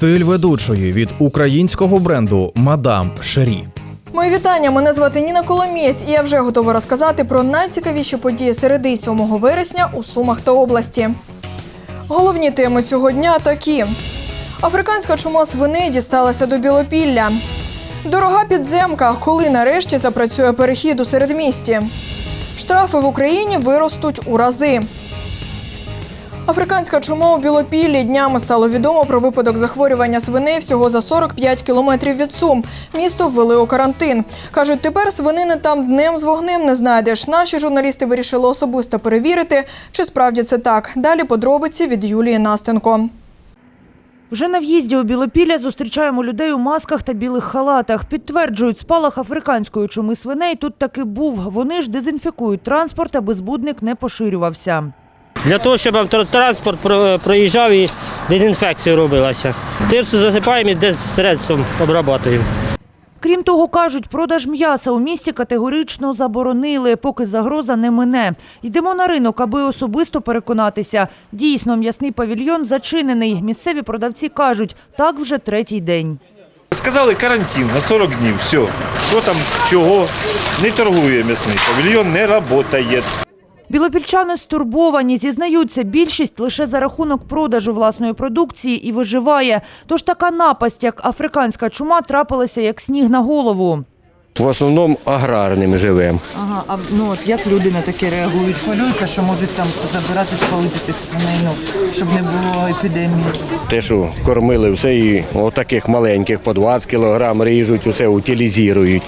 Стиль ведучої від українського бренду Мадам Шері. Мої вітання. Мене звати Ніна Коломієць, і я вже готова розказати про найцікавіші події середи 7 вересня у Сумах та області. Головні теми цього дня такі: африканська чума свини дісталася до Білопілля. Дорога підземка, коли нарешті запрацює перехід у середмісті. Штрафи в Україні виростуть у рази. Африканська чума у Білопіллі днями стало відомо про випадок захворювання свиней всього за 45 кілометрів від Сум. Місто ввели у карантин. Кажуть, тепер свинини там днем з вогнем не знайдеш. Наші журналісти вирішили особисто перевірити, чи справді це так. Далі подробиці від Юлії Настенко. Вже на в'їзді у Білопілля зустрічаємо людей у масках та білих халатах. Підтверджують, спалах африканської чуми свиней тут таки був. Вони ж дезінфікують транспорт, аби збудник не поширювався. Для того, щоб автотранспорт проїжджав і дезінфекція робилася. Тирсу засипаємо і дезсредством обрабатуємо. Крім того, кажуть, продаж м'яса у місті категорично заборонили, поки загроза не мине. Йдемо на ринок, аби особисто переконатися. Дійсно, м'ясний павільйон зачинений. Місцеві продавці кажуть, так вже третій день. Сказали карантин на 40 днів. Все. Що там, чого? Не торгує м'ясний павільйон, не працює. Білопільчани стурбовані, зізнаються, більшість лише за рахунок продажу власної продукції і виживає. Тож така напасть, як африканська чума, трапилася як сніг на голову. В основному аграрним живемо. Ага, а ну от як люди на таке реагують? Хвилюються, що можуть там забирати, спалити тих свиней, ну, щоб не було епідемії. Те, що кормили все і отаких маленьких по 20 кілограм ріжуть, усе утилізують.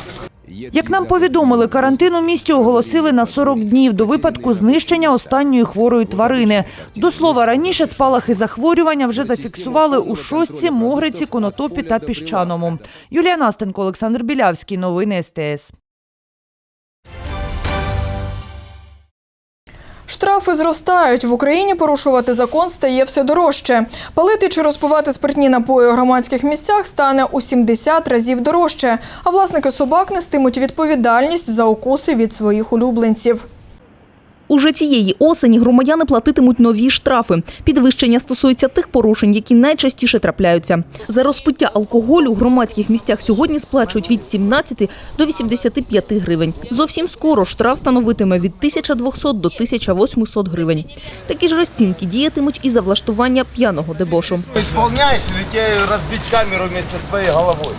Як нам повідомили, карантин у місті оголосили на 40 днів до випадку знищення останньої хворої тварини. До слова, раніше спалахи захворювання вже зафіксували у Шостці, Могриці, Конотопі та Піщаному. Юлія Настенко, Олександр Білявський. Новини СТС. Штрафи зростають. В Україні порушувати закон стає все дорожче. Палити чи розпивати спиртні напої у громадських місцях стане у 70 разів дорожче. А власники собак нестимуть відповідальність за укуси від своїх улюбленців. Уже цієї осені громадяни платитимуть нові штрафи. Підвищення стосується тих порушень, які найчастіше трапляються. За розпиття алкоголю у громадських місцях сьогодні сплачують від 17 до 85 гривень. Зовсім скоро штраф становитиме від 1200 до 1800 гривень. Такі ж розцінки діятимуть і за влаштування п'яного дебошу. Исполняешь или тебе разбить камеру вместе с твоей головой?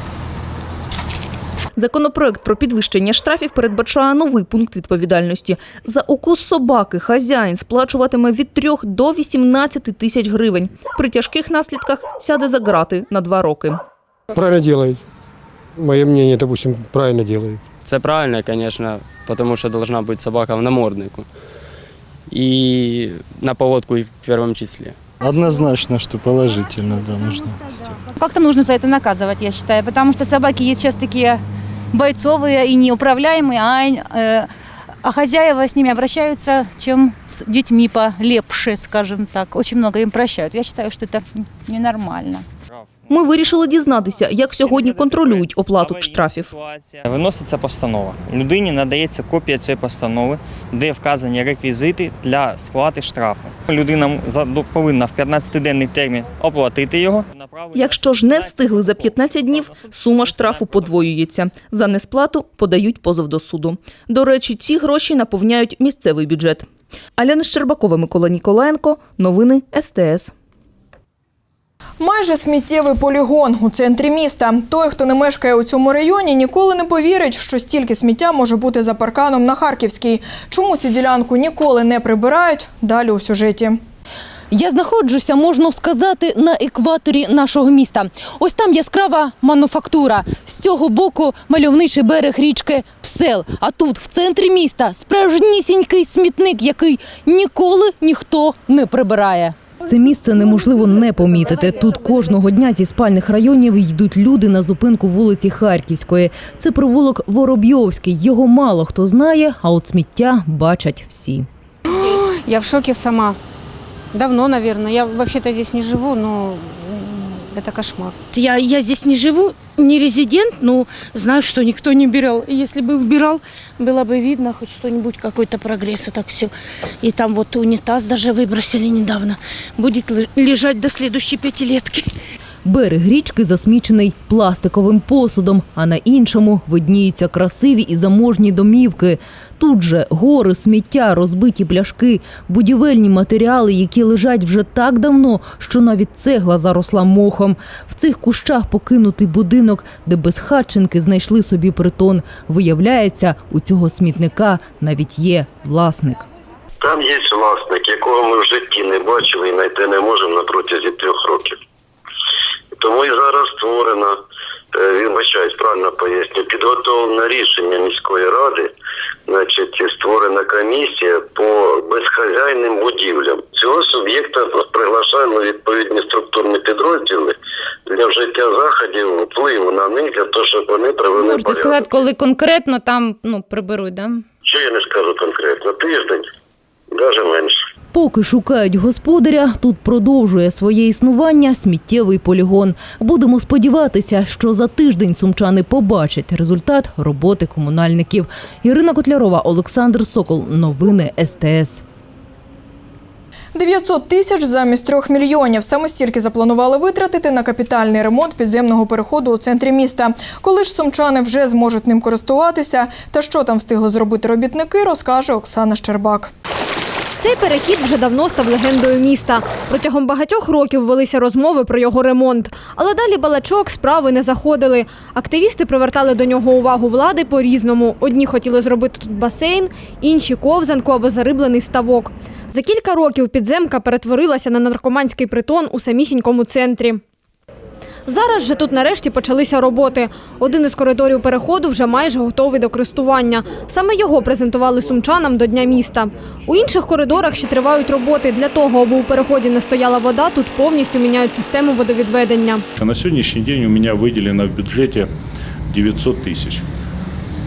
Законопроект про підвищення штрафів передбачає новий пункт відповідальності. За укус собаки хазяїн сплачуватиме від 3 до 18 тисяч гривень. При тяжких наслідках сяде за грати на два роки. Правильно делают. Мое мнение, допустим, правильно делают. Це правильно, звісно, тому що должна бути собака в наморднику. І на поводку і в першому числі. Однозначно, что положительно, да, нужно. Как-то нужно за это наказывать, я считаю, потому что собаки есть сейчас такие бойцовые и неуправляемые, а, э, а хозяева с ними обращаются, чем с детьми полепше, скажем так. Очень много им прощают. Я считаю, что это ненормально. Ми вирішили дізнатися, як сьогодні контролюють оплату штрафів. Виноситься постанова. Людині надається копія цієї постанови, де вказані реквізити для сплати штрафу. Людина повинна в 15-денний термін оплатити його. Якщо ж не встигли за 15 днів, сума штрафу подвоюється. За несплату подають позов до суду. До речі, ці гроші наповняють місцевий бюджет. Аляна Щербакова, Микола Ніколаєнко. Новини СТС. Майже сміттєвий полігон у центрі міста. Той, хто не мешкає у цьому районі, ніколи не повірить, що стільки сміття може бути за парканом на Харківській. Чому цю ділянку ніколи не прибирають? Далі у сюжеті. Я знаходжуся, можна сказати, на екваторі нашого міста. Ось там яскрава мануфактура. З цього боку мальовничий берег річки Псел. А тут, в центрі міста, справжнісінький смітник, який ніколи ніхто не прибирає. Це місце неможливо не помітити. Тут кожного дня зі спальних районів йдуть люди на зупинку вулиці Харківської. Це провулок Воробйовський. Його мало хто знає, а от сміття бачать всі. Я в шокі сама. Давно, мабуть. Я взагалі-то здесь не живу, но это кошмар. Я, я здесь не живу, не резидент, но знаю, что никто не убирал. И если бы убирал, было бы видно хоть что-нибудь, какой-то прогресс, и так все. И там вот унитаз даже выбросили недавно. Будет лежать до следующей пятилетки. Берег річки засмічений пластиковим посудом, а на іншому видніються красиві і заможні домівки. Тут же гори, сміття, розбиті пляшки, будівельні матеріали, які лежать вже так давно, що навіть цегла заросла мохом. В цих кущах покинутий будинок, де безхатченки знайшли собі притон. Виявляється, у цього смітника навіть є власник. Там є власник, якого ми в житті не бачили і знайти не можемо на протязі трьох років. Тому і зараз створено, е, вибачаюсь, правильно поясню, підготовлено рішення міської ради, значить, створена комісія по безхазяйним будівлям. Цього суб'єкта приглашаємо відповідні структурні підрозділи для вжиття заходів впливу на них, для того, щоб вони привели Можете порядок. сказати, коли конкретно там ну, приберуть, да? Що я не скажу конкретно? Тиждень, навіть менше. Поки шукають господаря, тут продовжує своє існування сміттєвий полігон. Будемо сподіватися, що за тиждень сумчани побачать результат роботи комунальників. Ірина Котлярова, Олександр Сокол. Новини СТС. 900 тисяч замість 3 мільйонів. Саме стільки запланували витратити на капітальний ремонт підземного переходу у центрі міста. Коли ж сумчани вже зможуть ним користуватися та що там встигли зробити робітники, розкаже Оксана Щербак. Цей перехід вже давно став легендою міста. Протягом багатьох років велися розмови про його ремонт. Але далі балачок справи не заходили. Активісти привертали до нього увагу влади по-різному. Одні хотіли зробити тут басейн, інші ковзанку або зариблений ставок. За кілька років підземка перетворилася на наркоманський притон у самісінькому центрі. Зараз же тут нарешті почалися роботи. Один із коридорів переходу вже майже готовий до користування. Саме його презентували сумчанам до Дня міста. У інших коридорах ще тривають роботи. Для того, аби у переході не стояла вода, тут повністю міняють систему водовідведення. На сегодняшний день у меня выделено в бюджете 900 тысяч.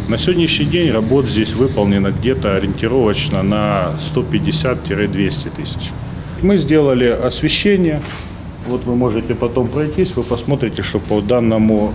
На сегодняшний день работ здесь выполнено где-то ориентировочно на 150-200 тысяч. Мы сделали освещение. Вот вы можете потом пройтись, вы посмотрите, что по данному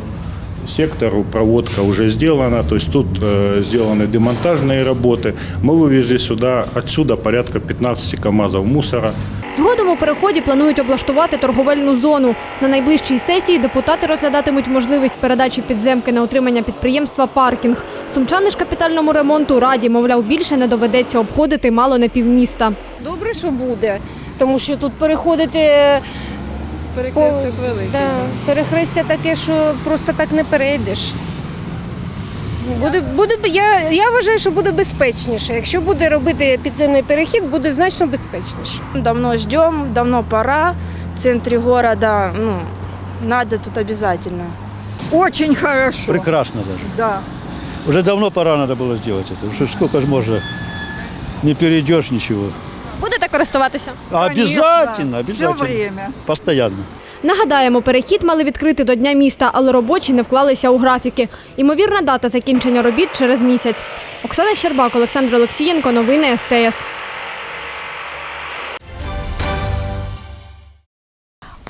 сектору проводка уже сделана. То есть тут э, сделаны демонтажные работы. Мы вывезли сюда, отсюда порядка 15 КАМАЗов мусора. Згодом у переході планують облаштувати торговельну зону. На найближчій сесії депутати розглядатимуть можливість передачі підземки на утримання підприємства паркінг. Сумчани ж капітальному ремонту раді, мовляв, більше не доведеться обходити мало не півміста. Добре, що буде, тому що тут переходити Перехресток великий. Да, перехрестя таке, що просто так не перейдеш. Буде, буде, я, я вважаю, що буде безпечніше. Якщо буде робити підземний перехід, буде значно безпечніше. Давно ждем, давно пора. В центре города, ну, надо тут обязательно. Очень хорошо. Прекрасно даже. Да. Уже давно пора надо было сделать это. Уже сколько ж можно, не перейдешь ничего. Будете користуватися? Обязательно, Все время. Постоянно. Нагадаємо, перехід мали відкрити до Дня міста, але робочі не вклалися у графіки. Імовірна дата закінчення робіт через місяць. Оксана Щербак, Олександр Олексієнко, новини СТС.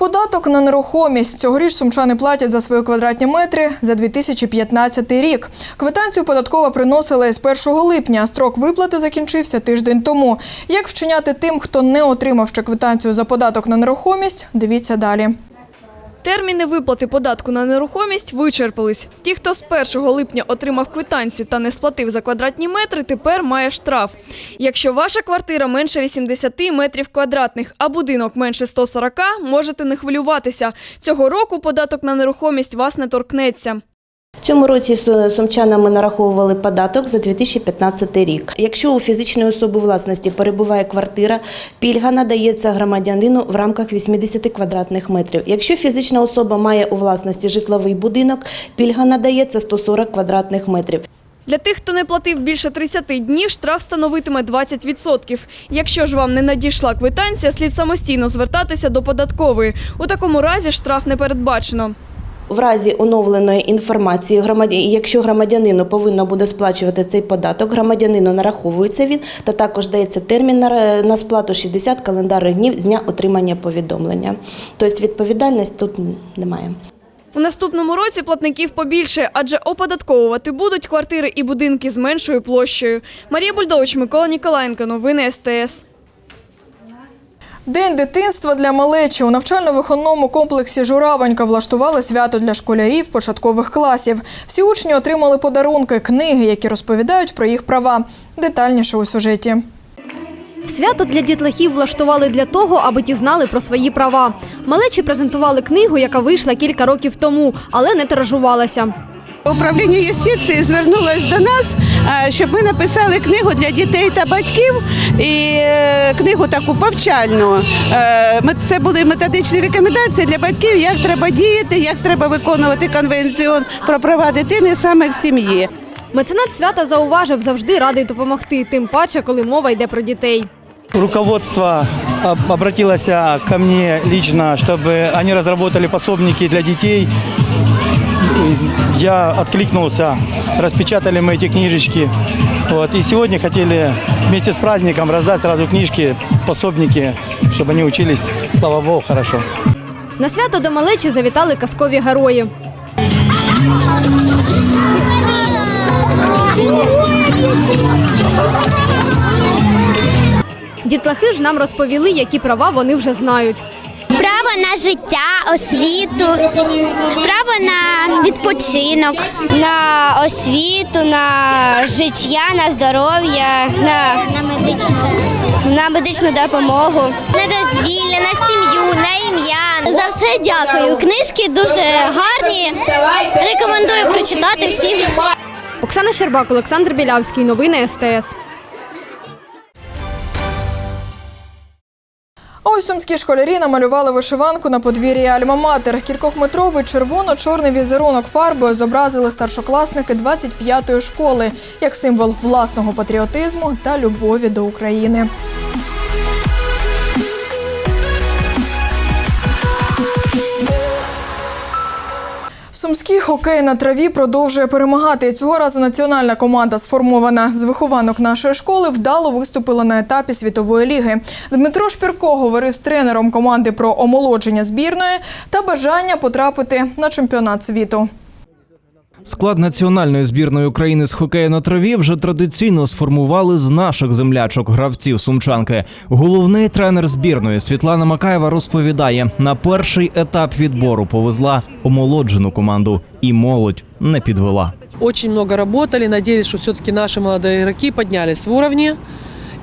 Податок на нерухомість цьогоріч сумчани платять за свої квадратні метри за 2015 рік. Квитанцію податкова приносила з 1 липня. Строк виплати закінчився тиждень тому. Як вчиняти тим, хто не отримав ще квитанцію за податок на нерухомість? Дивіться далі. Терміни виплати податку на нерухомість вичерпались. Ті, хто з 1 липня отримав квитанцію та не сплатив за квадратні метри, тепер має штраф. Якщо ваша квартира менше 80 метрів квадратних, а будинок менше 140, можете не хвилюватися. Цього року податок на нерухомість вас не торкнеться. Цьому році су- сумчанами нараховували податок за 2015 рік. Якщо у фізичної особи власності перебуває квартира, пільга надається громадянину в рамках 80 квадратних метрів. Якщо фізична особа має у власності житловий будинок, пільга надається 140 квадратних метрів. Для тих, хто не платив більше 30 днів, штраф становитиме 20%. Якщо ж вам не надійшла квитанція, слід самостійно звертатися до податкової. У такому разі штраф не передбачено. В разі оновленої інформації, громадя- якщо громадянину повинно буде сплачувати цей податок, громадянину нараховується він та також дається термін на, сплату 60 календарних днів з дня отримання повідомлення. Тобто відповідальність тут немає. У наступному році платників побільше, адже оподатковувати будуть квартири і будинки з меншою площею. Марія Бульдович, Микола Ніколаєнко, новини СТС. День дитинства для малечі у навчально-виховному комплексі Журавонька влаштували свято для школярів початкових класів. Всі учні отримали подарунки, книги, які розповідають про їх права. Детальніше у сюжеті. Свято для дітлахів влаштували для того, аби ті знали про свої права. Малечі презентували книгу, яка вийшла кілька років тому, але не тиражувалася. Управління юстиції звернулось до нас, щоб ми написали книгу для дітей та батьків і е, книгу таку повчальну. Е, ми- Це були методичні рекомендації для батьків, як треба діяти, як треба виконувати конвенцію про права дитини саме в сім'ї. Меценат свята зауважив, завжди радий допомогти, тим паче, коли мова йде про дітей. Руководство об- обратилось ко мне лично, чтобы они разработали пособники для детей И Я откликнулся, распечатали мы эти книжечки. Вот. И сегодня хотели вместе с праздником раздать сразу книжки, пособники, чтобы они учились, слава богу, хорошо. На свято до малечі завітали казкові герої. Дітлахи ж нам розповіли, які права вони вже знають. Право на життя, освіту, право на відпочинок, на освіту, на життя, на здоров'я, на, на медичну допомогу, на дозвілля, на сім'ю, на ім'я. За все дякую. Книжки дуже гарні. Рекомендую прочитати всім. Оксана Щербак, Олександр Білявський. Новини СТС. Ось сумські школярі намалювали вишиванку на подвір'ї Альма-Матер. Кількохметровий червоно-чорний візерунок фарбою зобразили старшокласники 25-ї школи як символ власного патріотизму та любові до України. Сумський хокей на траві продовжує перемагати. Цього разу національна команда, сформована з вихованок нашої школи, вдало виступила на етапі світової ліги. Дмитро Шпірко говорив з тренером команди про омолодження збірної та бажання потрапити на чемпіонат світу. Склад національної збірної України з хокею на траві вже традиційно сформували з наших землячок гравців сумчанки. Головний тренер збірної Світлана Макаєва розповідає: на перший етап відбору повезла омолоджену команду, і молодь не підвела. Очень много работали, надеялись, что все-таки наши молодые игроки поднялись в уровне.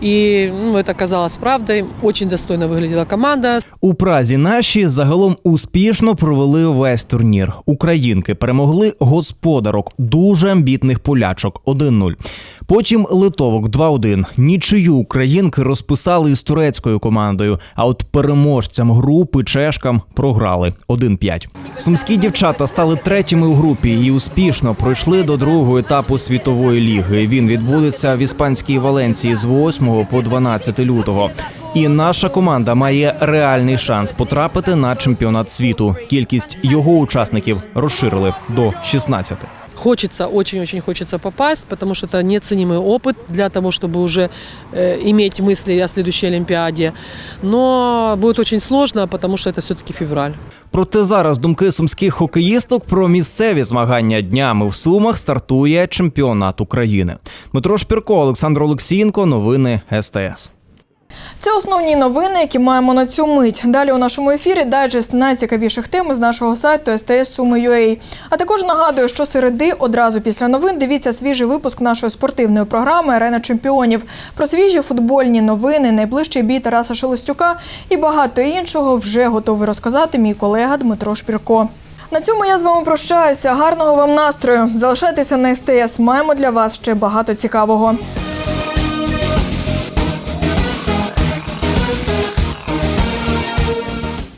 И ну, это оказалось правдой. Очень достойно выглядела команда. У Празі наші загалом успішно провели весь турнір. Українки перемогли господарок, дуже амбітних полячок 1-0. Потім литовок 2-1. Нічию українки розписали із турецькою командою. А от переможцям групи чешкам програли 1-5. Сумські дівчата стали третіми у групі і успішно пройшли до другого етапу світової ліги. Він відбудеться в іспанській Валенції з 8 по 12 лютого. І наша команда має реальний шанс потрапити на чемпіонат світу. Кількість його учасників розширили до 16. Хочется, очень-очень хочется попасть, потому что это неоценимый опыт для того, чтобы уже э, иметь мысли о следующей Олимпиаде. Но будет очень сложно, потому что это все-таки февраль. Проте зараз думки сумських хокеїсток про місцеві змагання днями в Сумах стартує чемпіонат України. Дмитро Шпірко, Олександр Олексієнко. Новини СТС. Це основні новини, які маємо на цю мить. Далі у нашому ефірі дайджест найцікавіших тем з нашого сайту STS Суми.ua. А також нагадую, що середи одразу після новин дивіться свіжий випуск нашої спортивної програми Арена чемпіонів про свіжі футбольні новини, найближчий бій Тараса Шелестюка і багато іншого вже готовий розказати мій колега Дмитро Шпірко. На цьому я з вами прощаюся. Гарного вам настрою. Залишайтеся на СТС. Маємо для вас ще багато цікавого.